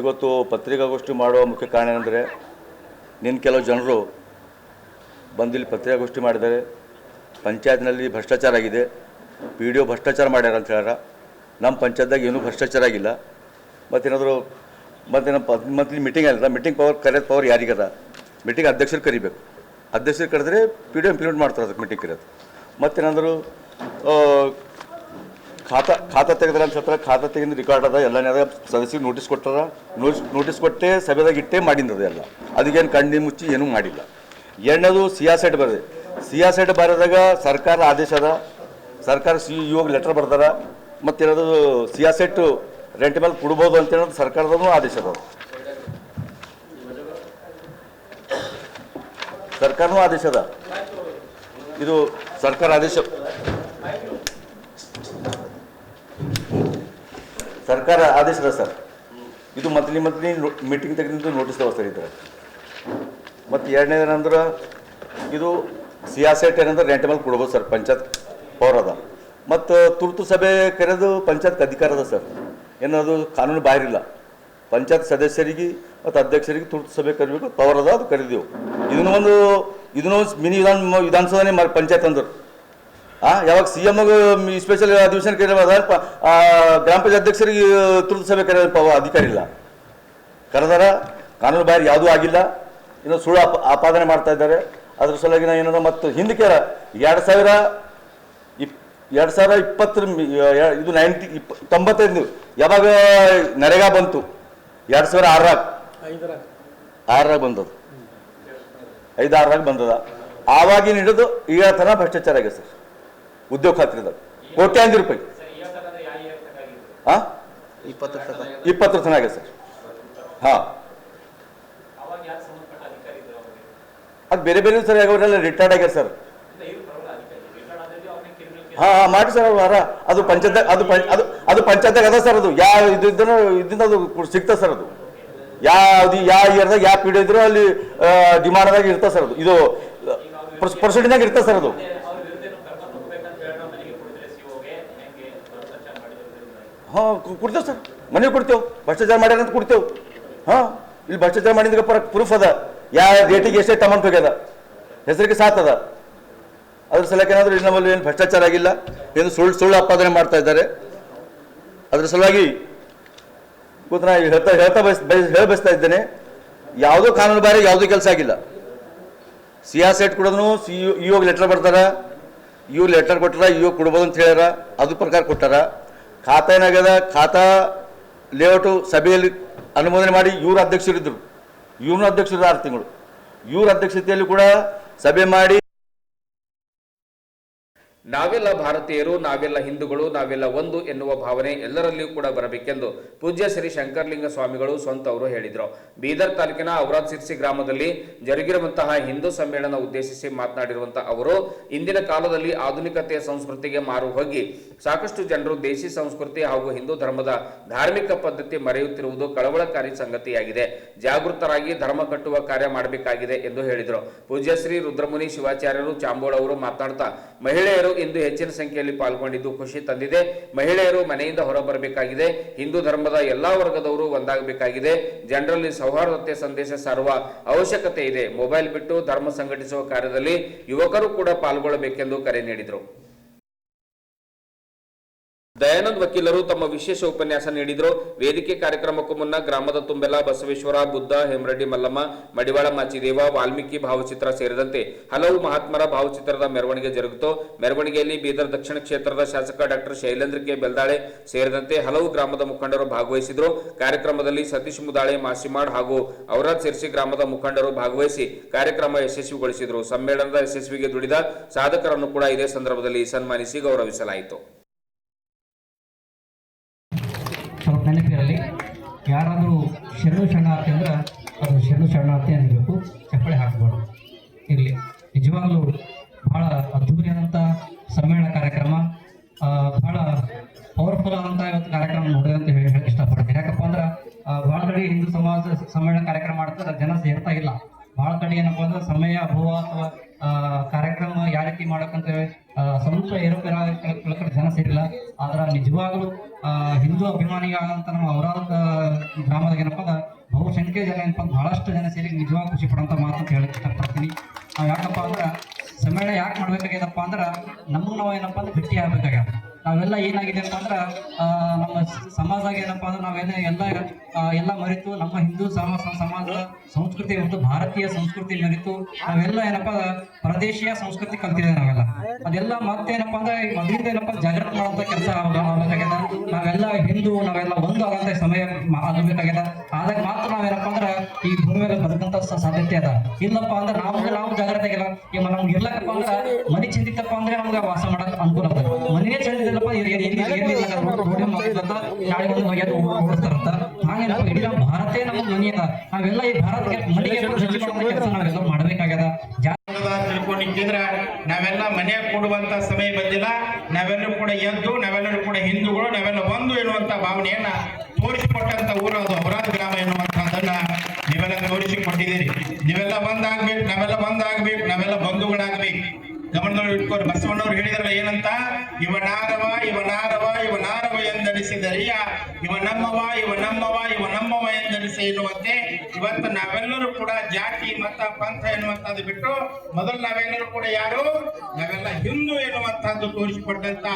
ಇವತ್ತು ಪತ್ರಿಕಾಗೋಷ್ಠಿ ಮಾಡುವ ಮುಖ್ಯ ಕಾರಣ ಏನಂದರೆ ನಿನ್ನ ಕೆಲವು ಜನರು ಬಂದಿಲ್ಲಿ ಪತ್ರಿಕಾಗೋಷ್ಠಿ ಮಾಡಿದ್ದಾರೆ. ಪಂಚಾಯತ್ನಲ್ಲಿ ಭ್ರಷ್ಟಾಚಾರ ಆಗಿದೆ. ಪಿ ಡಿ ಒ ಭ್ರಷ್ಟಾಚಾರ ಮಾಡ್ಯಾರ ಅಂತ ಹೇಳ್ಯಾರ. ನಮ್ಮ ಪಂಚಾಯತ್ದಾಗ ಏನೂ ಭ್ರಷ್ಟಾಚಾರ ಆಗಿಲ್ಲ. ಮತ್ತೇನಾದರೂ, ಮತ್ತೆ ನಮ್ಮ ಮಂತ್ಲಿ ಮೀಟಿಂಗ್ ಆಗಿಲ್ಲ ಮೀಟಿಂಗ್ ಪವರ್ ಕರೆಯೋದು ಪವರ್ ಯಾರಿಗದ ಮೀಟಿಂಗ್ ಅಧ್ಯಕ್ಷರು ಕರಿಬೇಕು. ಅಧ್ಯಕ್ಷರು ಕರೆದ್ರೆ ಪಿ ಡಿ ಒ ಇಂಪ್ಲಿಮೆಂಟ್ ಮಾಡ್ತಾರೆ ಅದಕ್ಕೆ ಮೀಟಿಂಗ್ ಕರೆಯೋದು. ಮತ್ತೇನಾದರೂ ಖಾತಾ ಖಾತಾ ತೆಗೆದ್ರ ಅಂತ ಹೇಳ್ತಾರೆ, ಖಾತಾ ತೆಗೆದು ರೆಕಾರ್ಡ್ ಅದ ಎಲ್ಲನೇ ಸದಸ್ಯರು ನೋಟಿಸ್ ಕೊಟ್ಟಾರ. ನೋಟಿಸ್ ಕೊಟ್ಟೆ, ಸಭೆದಾಗ ಇಟ್ಟೆ, ಮಾಡಿಂದದ ಎಲ್ಲ. ಅದಕ್ಕೇನು ಕಣ್ಣಿ ಮುಚ್ಚಿ ಏನೂ ಮಾಡಿಲ್ಲ. ಎರಡನೇದು ಸಿಯಾಸೆಟ್ ಬರದೆ. ಸಿಯಾಸೆಟ್ ಬರೆದಾಗ ಸರ್ಕಾರ ಆದೇಶ ಅದ. ಸರ್ಕಾರ ಸಿ ಇವಾಗ ಲೆಟರ್ ಬರ್ದಾರ ಮತ್ತೇನದು ಸಿಯಾಸೆಟ್ ರೆಂಟ್ ಮೇಲೆ ಕೊಡ್ಬೋದು ಅಂತ ಹೇಳೋದು ಸರ್ಕಾರದ ಆದೇಶ ಅದ ಸರ್ಕಾರನೂ ಆದೇಶ ಅದ. ಇದು ಸರ್ಕಾರ ಆದೇಶ. ಸರ್ಕಾರ ಆದೇಶದ ಸರ್. ಇದು ಮೊದಲಿ ಮಂತ್ಲಿ ಮೀಟಿಂಗ್ ತೆಗೆದಿದ್ದು ನೋಟಿಸ್ ಅದಾವ ಸರ್ ಇದ್ರೆ ಮತ್ತು ಎರಡನೇದೇನಂದ್ರೆ ಇದು ಸಿಯಾಸೆಟ್ ಏನಂದ್ರೆ ರೆಂಟ್ ಮೇಲೆ ಕೊಡ್ಬೋದು ಸರ್, ಪಂಚಾಯತ್ ಪವರ್ ಅದ. ಮತ್ತು ತುರ್ತು ಸಭೆ ಕರೆದು ಪಂಚಾಯತ್ ಅಧಿಕಾರ ಅದ ಸರ್. ಏನದು ಕಾನೂನು ಬಾಹಿರಿಲ್ಲ ಪಂಚಾಯತ್ ಸದಸ್ಯರಿಗೆ ಮತ್ತು ಅಧ್ಯಕ್ಷರಿಗೆ ತುರ್ತು ಸಭೆ ಕರಿಬೇಕು ಪವರ್ ಅದ, ಅದು ಕರೀದೆವು. ಇದನ್ನೊಂದು ಒಂದು, ಇದನ್ನ ಒಂದು ಮಿನಿ ವಿಧಾನ ವಿಧಾನಸಭೆ ಮಾಡಿ ಪಂಚಾಯತ್ ಅಂದರು. ಯಾವಾಗ ಸಿ ಎಂ ಸ್ಪೆಷಲ್ ಅಧಿವೇಶನ ಗ್ರಾಮ ಪಂಚಾಯತ್ ಅಧ್ಯಕ್ಷರಿಗೆ ತುರ್ತು ಸಭೆ ಕರೆಯೋದು ಅಧಿಕಾರಿ ಇಲ್ಲ. ಕರೆದಾರ, ಕಾನೂನು ಬಾಹಿರ ಯಾವುದೂ ಆಗಿಲ್ಲ. ಇನ್ನು ಸುಳ್ಳು ಆಪ, ಆಪಾದನೆ ಮಾಡ್ತಾ ಇದ್ದಾರೆ. ಅದ್ರ ಸಲುವಾಗಿ ನಾ ಏನದ ಮತ್ತು ಹಿಂದಕ್ಕೆ ಎರಡು ಸಾವಿರ ಇಪ್, ಎರಡು ಸಾವಿರ ಇಪ್ಪತ್ತರ ಇದು ನೈಂಟಿ ಇಪ್ ತೊಂಬತ್ತೈದು, ಯಾವಾಗ ನರೇಗಾ ಬಂತು? ಎರಡು ಸಾವಿರ ಆರಾಗ ಆರಾಗ ಬಂದದ್ದು ಐದು ಆರಾಗ ಬಂದದ. ಆವಾಗಿನ ಹಿಡಿದು ಈಗ ಭ್ರಷ್ಟಾಚಾರ ಆಗಿದೆ ಸರ್. ಉದ್ಯೋಗ ಖಾತ್ರಿದಾಗ ಕೋಟ್ಯಾಂತರ ರೂಪಾಯಿ. ಆ? ಇಪ್ಪತ್ತರ ತನಕ ಆಗಿದೆ ಸರ್. ಹಾ. ಅದು ಬೇರೆ ಬೇರೆ ಸರ್ ಅವರೆಲ್ಲ ರಿಟೈರ್ಡ್ ಆಗ್ಯಾರ ಸರ್. ಹಾ ಹಾ, ಮಾಡಿ ಸರ್ ಅವ್ರು ಅದು ಪಂಚಾಯತ್, ಅದು ಅದು ಅದು ಪಂಚಾಯತ್ದಾಗ ಅದ ಸರ್ ಅದು. ಯಾವ ಇದು ಇದ್ದನೋ ಇದರಿಂದ ಅದು ಸಿಗ್ತದೆ ಸರ್ ಅದು. ಯಾವ್ದು, ಯಾವ ಇಯರ್ದಾಗ ಯಾವ ಪೀಡಿಯೋ ಇದ್ರೂ ಅಲ್ಲಿ ಡಿಮಾಂಡ್ದಾಗ ಇರ್ತದೆ ಸರ್ ಅದು. ಇದು ಪ್ರೊಸೀಡಿಂಗ್ನಾಗ ಇರ್ತದೆ ಸರ್ ಅದು. ಹಾಂ ಕೊಡ್ತೇವೆ ಸರ್. ಮನೆಗೆ ಕೊಡ್ತೇವೆ. ಭ್ರಷ್ಟಾಚಾರ ಮಾಡ್ಯಾರ ಅಂತ ಕೊಡ್ತೇವೆ. ಹಾಂ, ಇಲ್ಲಿ ಭ್ರಷ್ಟಾಚಾರ ಮಾಡಿದ್ರೆ ಪರ ಪ್ರೂಫ್ ಅದ. ಯಾವ ರೇಟಿಗೆ ಎಷ್ಟೇ ಅಮೌಂಟ್ ಹೋಗ್ಯದ ಹೆಸರಿಗೆ ಸಾತ್ ಅದ. ಅದ್ರ ಸಲಕ್ಕೆ ಏನಾದರೂ ಇಲ್ಲಿ ನಮ್ಮಲ್ಲಿ ಏನು ಭ್ರಷ್ಟಾಚಾರ ಆಗಿಲ್ಲ. ಏನು ಸುಳ್ಳು ಸುಳ್ಳು ಅಪಾದನೆ ಮಾಡ್ತಾ ಇದ್ದಾರೆ. ಅದ್ರ ಸಲುವಾಗಿ ಇವತ್ತು ನಾ ಹೇಳ್ತಾ ಹೇಳ್ತಾ ಬಯಸ್ ಹೇಳ ಬಯಸ್ತಾ ಇದ್ದೇನೆ. ಯಾವುದೋ ಕಾನೂನು ಬಾರಿ ಯಾವುದೂ ಕೆಲಸ ಆಗಿಲ್ಲ. ಸಿ ಆರ್ ಸೆಟ್ ಕೊಡೋದು ಸಿ ಇವಾಗ ಲೆಟರ್ ಬರ್ತಾರ. ಇವ್ರು ಲೆಟರ್ ಕೊಟ್ಟಾರ ಇವಾಗ ಕೊಡ್ಬೋದು ಅಂತ ಹೇಳ್ಯಾರ. ಅದು ಪ್ರಕಾರ ಕೊಟ್ಟಾರ. ಖಾತಾ ಏನಾಗ್ಯದ ಖಾತಾ ಲೇಔಟು ಸಭೆಯಲ್ಲಿ ಅನುಮೋದನೆ ಮಾಡಿ ಇವರು ಅಧ್ಯಕ್ಷರಿದ್ದರು. ಇವನು ಅಧ್ಯಕ್ಷರು ಆರು ತಿಂಗಳು? ಇವ್ರ ಅಧ್ಯಕ್ಷತೆಯಲ್ಲಿ ಕೂಡ ಸಭೆ ಮಾಡಿ ನಾವೆಲ್ಲ ಭಾರತೀಯರು, ನಾವೆಲ್ಲ ಹಿಂದೂಗಳು, ನಾವೆಲ್ಲ ಒಂದು ಎನ್ನುವ ಭಾವನೆ ಎಲ್ಲರಲ್ಲಿಯೂ ಕೂಡ ಬರಬೇಕೆಂದು ಪೂಜ್ಯ ಶ್ರೀ ಶಂಕರಲಿಂಗ ಸ್ವಾಮಿಗಳು ಸ್ವಂತವರು ಹೇಳಿದರು. ಬೀದರ್ ತಾಲೂಕಿನ ಔರಾದ್ ಸಿರ್ಸಿ ಗ್ರಾಮದಲ್ಲಿ ಜರುಗಿರುವಂತಹ ಹಿಂದೂ ಸಮ್ಮೇಳನ ಉದ್ದೇಶಿಸಿ ಮಾತನಾಡಿರುವಂತಹ ಅವರು, ಇಂದಿನ ಕಾಲದಲ್ಲಿ ಆಧುನಿಕತೆಯ ಸಂಸ್ಕೃತಿಗೆ ಮಾರು ಹೋಗಿ ಸಾಕಷ್ಟು ಜನರು ದೇಶಿ ಸಂಸ್ಕೃತಿ ಹಾಗೂ ಹಿಂದೂ ಧರ್ಮದ ಧಾರ್ಮಿಕ ಪದ್ಧತಿ ಮರೆಯುತ್ತಿರುವುದು ಕಳವಳಕಾರಿ ಸಂಗತಿಯಾಗಿದೆ. ಜಾಗೃತರಾಗಿ ಧರ್ಮ ಕಟ್ಟುವ ಕಾರ್ಯ ಮಾಡಬೇಕಾಗಿದೆ ಎಂದು ಹೇಳಿದರು. ಪೂಜ್ಯ ಶ್ರೀ ರುದ್ರಮುನಿ ಶಿವಾಚಾರ್ಯರು ಚಾಂಬೋಳ ಅವರು ಮಾತನಾಡ್ತಾ, ಮಹಿಳೆಯರು ಇಂದು ಹೆಚ್ಚಿನ ಸಂಖ್ಯೆಯಲ್ಲಿ ಪಾಲ್ಗೊಂಡಿದ್ದು ಖುಷಿ ತಂದಿದೆ. ಮಹಿಳೆಯರು ಮನೆಯಿಂದ ಹೊರಬರಬೇಕಾಗಿದೆ. ಹಿಂದೂ ಧರ್ಮದ ಎಲ್ಲಾ ವರ್ಗದವರು ಒಂದಾಗಬೇಕಾಗಿದೆ. ಜನರಲ್ಲಿ ಸೌಹಾರ್ದತೆ ಸಂದೇಶ ಸಾರುವ ಅವಶ್ಯಕತೆ ಇದೆ. ಮೊಬೈಲ್ ಬಿಟ್ಟು ಧರ್ಮ ಸಂಘಟಿಸುವ ಕಾರ್ಯದಲ್ಲಿ ಯುವಕರು ಕೂಡ ಪಾಲ್ಗೊಳ್ಳಬೇಕೆಂದು ಕರೆ ನೀಡಿದರು. ದಯಾನಂದ್ ವಕೀಲರು ತಮ್ಮ ವಿಶೇಷ ಉಪನ್ಯಾಸ ನೀಡಿದರು. ವೇದಿಕೆ ಕಾರ್ಯಕ್ರಮಕ್ಕೂ ಮುನ್ನ ಗ್ರಾಮದ ತುಂಬೆಲ್ಲ ಬಸವೇಶ್ವರ, ಬುದ್ಧ, ಹೇಮರೆಡ್ಡಿ, ಮಲ್ಲಮ್ಮ, ಮಡಿವಾಳ, ಮಾಚಿದೇವ, ವಾಲ್ಮೀಕಿ ಭಾವಚಿತ್ರ ಸೇರಿದಂತೆ ಹಲವು ಮಹಾತ್ಮರ ಭಾವಚಿತ್ರದ ಮೆರವಣಿಗೆ ಜರುಗಿತು. ಮೆರವಣಿಗೆಯಲ್ಲಿ ಬೀದರ್ ದಕ್ಷಿಣ ಕ್ಷೇತ್ರದ ಶಾಸಕ ಡಾಕ್ಟರ್ ಶೈಲೇಂದ್ರ ಕೆ. ಬೆಲ್ದಾಳೆ ಸೇರಿದಂತೆ ಹಲವು ಗ್ರಾಮದ ಮುಖಂಡರು ಭಾಗವಹಿಸಿದರು. ಕಾರ್ಯಕ್ರಮದಲ್ಲಿ ಸತೀಶ್ ಮುದಾಳೆ, ಮಾಸಿಮಾಡ್ ಹಾಗೂ ಔರಾದ್ ಸಿರ್ಸಿ ಗ್ರಾಮದ ಮುಖಂಡರು ಭಾಗವಹಿಸಿ ಕಾರ್ಯಕ್ರಮ ಯಶಸ್ವಿಗೊಳಿಸಿದರು. ಸಮ್ಮೇಳನದ ಯಶಸ್ವಿಗೆ ದುಡಿದ ಸಾಧಕರನ್ನು ಕೂಡ ಇದೇ ಸಂದರ್ಭದಲ್ಲಿ ಸನ್ಮಾನಿಸಿ ಗೌರವಿಸಲಾಯಿತು. ನೆನಪಿರಲಿ, ಯಾರಾದರೂ ಶರಣು ಶರಣಾರ್ಥಿ ಅಂದ್ರೆ ಅದು ಶರಣು ಶರಣಾರ್ಥಿ ಅನ್ನಬೇಕು ಚಪ್ಪಳೆ ಹಾಕಬಾರ್ದು ಇರಲಿ. ನಿಜವಾಗ್ಲೂ ಭಾಳ ಅದ್ಭುತವಾದಂಥ ಸಮ್ಮೇಳನ ಕಾರ್ಯಕ್ರಮ ಬಹಳ ಪವರ್ಫುಲ್ ಆದಂಥ ಇವತ್ತು ಕಾರ್ಯಕ್ರಮ ನೋಡಿದೆ ಅಂತ ಹೇಳಿ ಹೇಳಕ್ ಇಷ್ಟಪಡ್ತೀನಿ. ಯಾಕಪ್ಪ ಅಂದ್ರೆ ಭಾಳ ಕಡೆ ಹಿಂದೂ ಸಮಾಜ ಸಮ್ಮೇಳನ ಕಾರ್ಯಕ್ರಮ ಮಾಡ್ತಾರೆ ಜನ ಸೇರ್ತಾ ಇಲ್ಲ. ಭಾಳ ಕಡೆ ಏನಪ್ಪ ಅಂದ್ರೆ ಸಮಯ ಅಭಾವ ಅಥವಾ ಕಾರ್ಯಕ್ರಮ ಯಾವ ರೀತಿ ಮಾಡಕ್ಕಂತ ಸ್ವಲ್ಪ ಏರೋಪೇರ ಆದ್ರೆ ನಿಜವಾಗ್ಲೂ ಹಿಂದೂ ಅಭಿಮಾನಿಗಳಂತ ನಮ್ಮ ಅವರಾದ ಗ್ರಾಮದ ಏನಪ್ಪ ಬಹುಸಂಖ್ಯೆ ಜನ ಏನಪ್ಪ ಬಹಳಷ್ಟು ಜನ ಸೇರಿ ನಿಜವಾಗ ಖುಷಿ ಪಡೋಂಥ ಮಾತು ಅಂತ ಹೇಳಕ್ ಇಷ್ಟಪಡ್ತೀನಿ. ನಾವು ಯಾಕಪ್ಪ ಅಂದ್ರೆ ಸಮ್ಮೇಳನ ಯಾಕೆ ಮಾಡ್ಬೇಕಾಗ್ಯದಪ್ಪ ಅಂದ್ರೆ ನಮಗೂ ನಾವು ಏನಪ್ಪ ಅಂದ್ರೆ ಭೇಟಿ ಆಗ್ಬೇಕಾಗ್ಯದ. ನಾವೆಲ್ಲ ಏನಾಗಿದೆ ಅಂತ ಅಂದ್ರೆ ನಮ್ಮ ಸಮಾಜದಾಗ ಏನಪ್ಪ ಅಂದ್ರೆ ನಾವೇನ ಎಲ್ಲ ಎಲ್ಲ ಮರಿತು, ನಮ್ಮ ಹಿಂದೂ ಸಮ ಸ- ಸಮಾಜದ ಸಂಸ್ಕೃತಿ ಮತ್ತು ಭಾರತೀಯ ಸಂಸ್ಕೃತಿ ಮರಿತು, ನಾವೆಲ್ಲ ಏನಪ್ಪ ಪ್ರದೇಶೀಯ ಸಂಸ್ಕೃತಿ ಕಲ್ತಿದ್ದೇವೆ ನಾವೆಲ್ಲ. ಅದೆಲ್ಲ ಮತ್ತೇನಪ್ಪ ಅಂದ್ರೆ ಮೊದಲಿಂದ ಏನಪ್ಪ ಜಾಗೃತಿ ಮಾಡುವಂತ ಕೆಲಸ ಆಗಬೇಕಾಗ್ಯದ. ನಾವೆಲ್ಲ ಹಿಂದೂ, ನಾವೆಲ್ಲ ಒಂದು ಆಗಂತ ಸಮಯ ಆಗಬೇಕಾಗ್ಯದ. ಆದಾಗ ಮಾತ್ರ ನಾವೇನಪ್ಪ ಅಂದ್ರ ಈ ಭೂಮಿ ಮೇಲೆ ಬದುಕಂತ ಸಾಧ್ಯತೆ ಅದ. ಇಲ್ಲಪ್ಪ ಅಂದ್ರೆ ನಾವು ನಾವು ಜಾಗೃತಿ ಆಗಿಲ್ಲ. ಈಗ ನಮ್ಗೆ ಇರ್ಲಕ್ಕಪ್ಪ ಅಂದ್ರೆ ಮನೆ ಚಂದಿತ್ತಪ್ಪ ಅಂದ್ರೆ ನಮ್ಗೆ ವಾಸ ಮಾಡಕ್ ಅನುಕೂಲ ಅದ. ಮನೆಯೇ ಚಂದಿಲ್ಲಪ್ಪ ಓಡಿಸ್ತಾರಂತ. ಹಾಗೇನಪ್ಪ, ಇಡೀ ಭಾರತೇ ನಮ್ಮ ಮನೆ ಅದ. ನಾವೆಲ್ಲ ಈ ಭಾರತಕ್ಕೆ ಮನೆಗೆ ನಾವೆಲ್ಲ ಮಾಡಬೇಕಾಗ್ಯದ. ಮನೆಯಾಗ ಸಮಯ ಬಂದಿಲ್ಲ. ನಾವೆಲ್ಲರೂ ಕೂಡ ಎದ್ದು, ನಾವೆಲ್ಲರೂ ಕೂಡ ಹಿಂದೂಗಳು, ನಾವೆಲ್ಲ ಒಂದು ಎನ್ನುವಂತ ಭಾವನೆಯನ್ನ ತೋರಿಸಿಕೊಟ್ಟಂತ ಊರು ಅದು ಔರಾದ್ ಗ್ರಾಮ ಎನ್ನುವಂತಹದನ್ನ ನೀವೆಲ್ಲ ತೋರಿಸಿಕೊಟ್ಟಿದ್ದೀರಿ. ನೀವೆಲ್ಲ ಬಂದಾಗ್ಬೇಕು, ನಾವೆಲ್ಲ ಬಂದಾಗ್ಬೇಕು, ನಾವೆಲ್ಲ ಬಂಧುಗಳಾಗ್ಬೇಕು. ಗಮನದಲ್ಲಿ ಇಟ್ಕೊಂಡು ಬಸವಣ್ಣವ್ರು ಹೇಳಿದ್ರಲ್ಲ ಏನಂತ? ಇವನಾರವ ಇವನಾರವ ಇವನಾರವ ಎಂದನಿಸಿದರಿಯ ಇವ ನಮ್ಮವ ಇವ ನಮ್ಮವ ಇವ ನಮ್ಮವ ಎಂದನಿಸಿ ಇರುವಂತೆ ಇವತ್ತು ನಾವೆಲ್ಲರೂ ಕೂಡ ಜಾತಿ, ಮತ, ಪಂಥ ಎನ್ನುವಂತದ್ದು ಬಿಟ್ಟು ಮೊದಲು ನಾವೆಲ್ಲರೂ ಕೂಡ ಯಾರು? ನಾವೆಲ್ಲ ಹಿಂದೂ ಎನ್ನುವಂತಹದ್ದು ತೋರಿಸಿಕೊಟ್ಟಂತ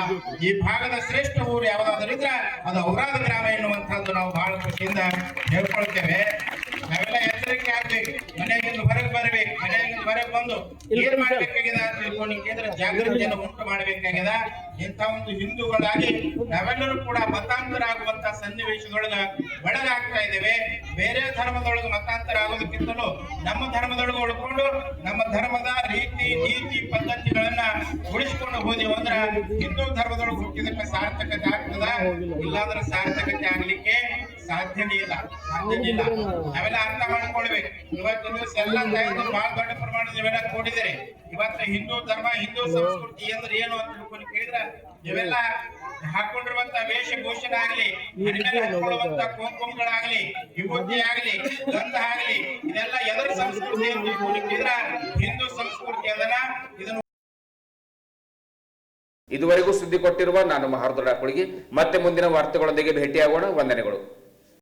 ಈ ಭಾಗದ ಶ್ರೇಷ್ಠ ಊರು ಯಾವ್ದಾದ್ರಿದ್ರೆ ಅದು ಔರಾದ ಗ್ರಾಮ ಎನ್ನುವಂತಹದ್ದು ನಾವು ಬಹಳ ಖುಷಿಯಿಂದ ಹೇಳ್ಕೊಳ್ತೇವೆ. ಎಚ್ಚರಿಕೆ ಆಗ್ಬೇಕು ಮನೆಯಿಂದ ಹೊರಗೆ ಬರಬೇಕು ಮನೆಯಿಂದ ಹೊರಗೆ ಬಂದು ಏನ್ ತಿಳ್ಕೊಂಡು ಕೇಂದ್ರ ಜಾಗೃತಿಯನ್ನು ಉಂಟು ಮಾಡಬೇಕಾಗ್ಯದ ಇಂಥ ಒಂದು ಹಿಂದೂಗಳಾಗಿ ನಾವೆಲ್ಲರೂ ಕೂಡ ಮತಾಂತರ ಆಗುವಂತ ಸನ್ನಿವೇಶದೊಳಗ ಒಳಗಾಗ್ತಾ ಇದ್ದೇವೆ. ಬೇರೆ ಧರ್ಮದೊಳಗೆ ಮತಾಂತರ ಆಗೋದಕ್ಕಿಂತಲೂ ನಮ್ಮ ಧರ್ಮದೊಳಗೆ ಉಳ್ಕೊಂಡು ನಮ್ಮ ಧರ್ಮದ ರೀತಿ ನೀತಿ ಪದ್ಧತಿಗಳನ್ನ ಉಳಿಸ್ಕೊಂಡು ಹೋದೆವು ಅಂದ್ರ ಹಿಂದೂ ಧರ್ಮದೊಳಗೆ ಹುಟ್ಟಿದಕ್ಕೆ ಸಾರ್ಥಕತೆ ಆಗ್ತದ? ಇಲ್ಲಾಂದ್ರೆ ಸಾರ್ಥಕತೆ ಆಗ್ಲಿಕ್ಕೆ ಸಾಧ್ಯನೇ ಇಲ್ಲ ಸಾಧ್ಯನೇ ಇಲ್ಲ ನಾವೆಲ್ಲ ಅರ್ಥ ಮಾಡ್ಕೊಳ್ಬೇಕು ಇವತ್ತು ದಿವಸ ಎಲ್ಲ ಬಹಳ ದೊಡ್ಡ ಪ್ರಮಾಣದ ನೀವೆಲ್ಲ ಕೊಡಿದರೆ ಇವತ್ತು ಹಿಂದೂ ಧರ್ಮ ಹಿಂದೂ ಸಂಸ್ಕೃತಿ ಅಂದ್ರೆ ಏನು ಅಂತ ತಿಳ್ಕೊಂಡು ಕೇಳಿದ್ರೆ ನೀವೆಲ್ಲ ಹಾಕೊಂಡಿರುವಂತ ವೇಷಭೂಷಣ ಆಗ್ಲಿ ಹಾಕೊಳ್ಳುವಂತ ಕುಂಕುಮಗಳಾಗ್ಲಿ ವಿಭೂತಿ ಆಗ್ಲಿ ಗಂಧ ಆಗ್ಲಿ ಇದೆಲ್ಲ ಎದರ ಸಂಸ್ಕೃತಿ ಅಂತ ಕೇಳಿದ್ರ ಹಿಂದೂ ಸಂಸ್ಕೃತಿ ಅದನ್ನ ಇದನ್ನು ಇದುವರೆಗೂ ಸುದ್ದಿ ಕೊಟ್ಟಿರುವ ನಾನು ಮಹಾರ್ದೊಡ ಕೊಡುಗೆ ಮತ್ತೆ ಮುಂದಿನ ವಾರ್ತೆಗಳೊಂದಿಗೆ ಭೇಟಿಯಾಗೋಣ. ವಂದನೆಗಳು.